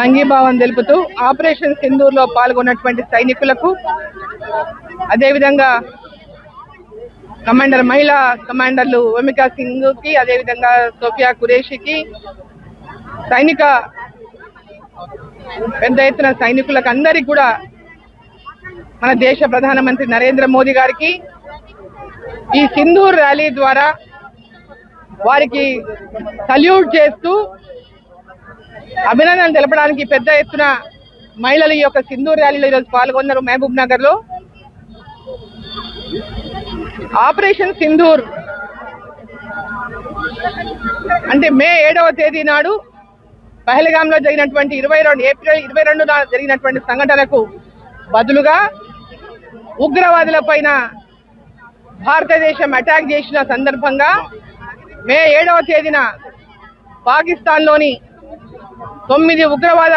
సంఘీభావం తెలుపుతూ ఆపరేషన్ సింధూర్లో పాల్గొన్నటువంటి సైనికులకు అదేవిధంగా కమాండర్ మహిళా కమాండర్లు ఒమికా సింగ్కి అదేవిధంగా సోఫియా కురేషికి సైనిక పెద్ద ఎత్తున సైనికులకు అందరికీ కూడా మన దేశ ప్రధానమంత్రి నరేంద్ర మోదీ గారికి ఈ సింధూర్ ర్యాలీ ద్వారా వారికి సల్యూట్ చేస్తూ అభినందనలు తెలపడానికి పెద్ద ఎత్తున మహిళలు ఈ యొక్క సింధూర్ ర్యాలీలో ఈరోజు పాల్గొన్నారు మహబూబ్ నగర్లో ఆపరేషన్ సింధూర్. అంటే మే ఏడవ తేదీ నాడు పహల్గామ్ జరిగినటువంటి ఇరవై రెండు ఏప్రిల్ ఇరవై రెండు జరిగినటువంటి సంఘటనకు బదులుగా ఉగ్రవాదుల పైన భారతదేశం అటాక్ చేసిన సందర్భంగా మే ఏడవ తేదీన పాకిస్తాన్లోని తొమ్మిది ఉగ్రవాద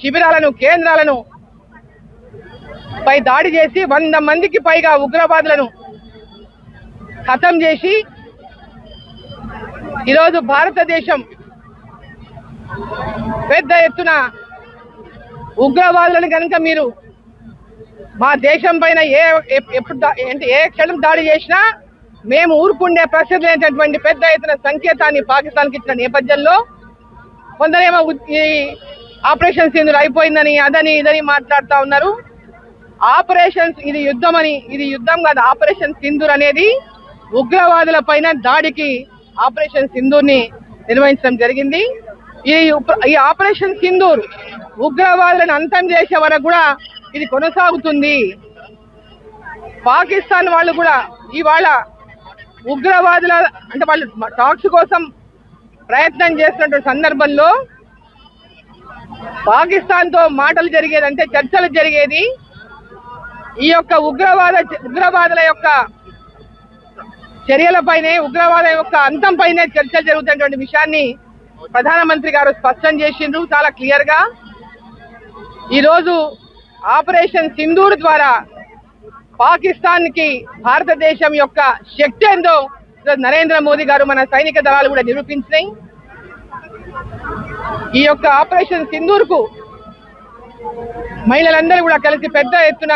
శిబిరాలను కేంద్రాలను పై దాడి చేసి వంద మందికి పైగా ఉగ్రవాదులను ఖతం చేసి ఈరోజు భారతదేశం పెద్ద ఎత్తున ఉగ్రవాదులను కనుక మీరు మా దేశం పైన ఏ ఎప్పుడు అంటే ఏ క్షణం దాడి చేసినా మేము ఊరుకుండే ప్రసిద్ధి లేనటువంటి పెద్ద ఎత్తున సంకేతాన్ని పాకిస్తాన్కి ఇచ్చిన నేపథ్యంలో కొందరేమో ఈ ఆపరేషన్ సింధులు అయిపోయిందని అదని ఇదని మాట్లాడుతూ ఉన్నారు. ఆపరేషన్స్ ఇది యుద్ధం అని ఇది యుద్ధం కాదు ఆపరేషన్ సింధూర్ అనేది ఉగ్రవాదుల పైన దాడికి ఆపరేషన్ సింధూర్ని నిర్వహించడం జరిగింది. ఈ ఈ ఆపరేషన్ సింధూర్ ఉగ్రవాదులను అంతం చేసే వరకు కూడా ఇది కొనసాగుతుంది. పాకిస్తాన్ వాళ్ళు కూడా ఇవాళ ఉగ్రవాదుల అంటే వాళ్ళు టాక్స్ కోసం ప్రయత్నం చేస్తున్నటువంటి సందర్భంలో పాకిస్తాన్తో మాటలు జరిగేది అంటే చర్చలు జరిగేది. ఈ యొక్క ఉగ్రవాద ఉగ్రవాదుల యొక్క చర్యలపైనే ఉగ్రవాద యొక్క అంతంపైనే చర్చలు జరుగుతున్నటువంటి విషయాన్ని ప్రధానమంత్రి గారు స్పష్టం చేసిండ్రు చాలా క్లియర్గా ఈరోజు ఆపరేషన్ సింధూర్ ద్వారా పాకిస్తాన్కి భారతదేశం యొక్క శక్తి ఏందో నరేంద్ర మోదీ గారు మన సైనిక దళాలు కూడా నిరూపించినాయి. ఈ యొక్క ఆపరేషన్ సింధూర్కు మహిళలందరూ కూడా కలిసి పెద్ద ఎత్తున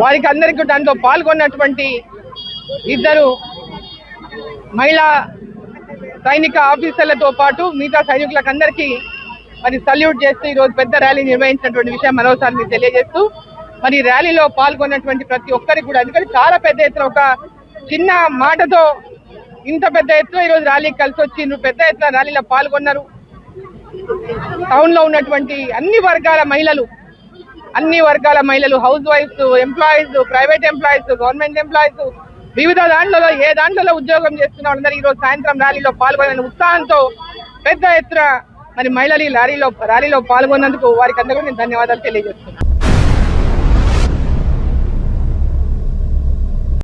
వారికి అందరికీ దాంట్లో పాల్గొన్నటువంటి ఇద్దరు మహిళా సైనిక ఆఫీసర్లతో పాటు మిగతా సైనికులకు అందరికీ మరి సల్యూట్ చేస్తూ ఈ రోజు పెద్ద ర్యాలీ నిర్వహించినటువంటి విషయం మరోసారి మీకు తెలియజేస్తూ మరి ర్యాలీలో పాల్గొన్నటువంటి ప్రతి ఒక్కరికి కూడా ఎందుకంటే చాలా పెద్ద ఎత్తున ఒక చిన్న మాటతో ఇంత పెద్ద ఎత్తున ఈరోజు ర్యాలీకి కలిసి వచ్చిండ్రు పెద్ద ఎత్తున ర్యాలీలో పాల్గొన్నారు. టౌన్లో ఉన్నటువంటి అన్ని వర్గాల మహిళలు అన్ని వర్గాల మహిళలు house wives employees private employees government employees వివిధ దాంట్లలో ఏ దాంట్లో ఉద్యోగం చేస్తున్న వాళ్ళందరూ ఈ రోజు సాయంత్రం ర్యాలీలో పాల్గొనే ఉత్సాహంతో పెద్ద ఎత్తున మరి మహిళలు ఈ ర్యాలీలో ర్యాలీలో పాల్గొన్నందుకు వారికి అందరూ నేను ధన్యవాదాలు తెలియజేస్తున్నాను.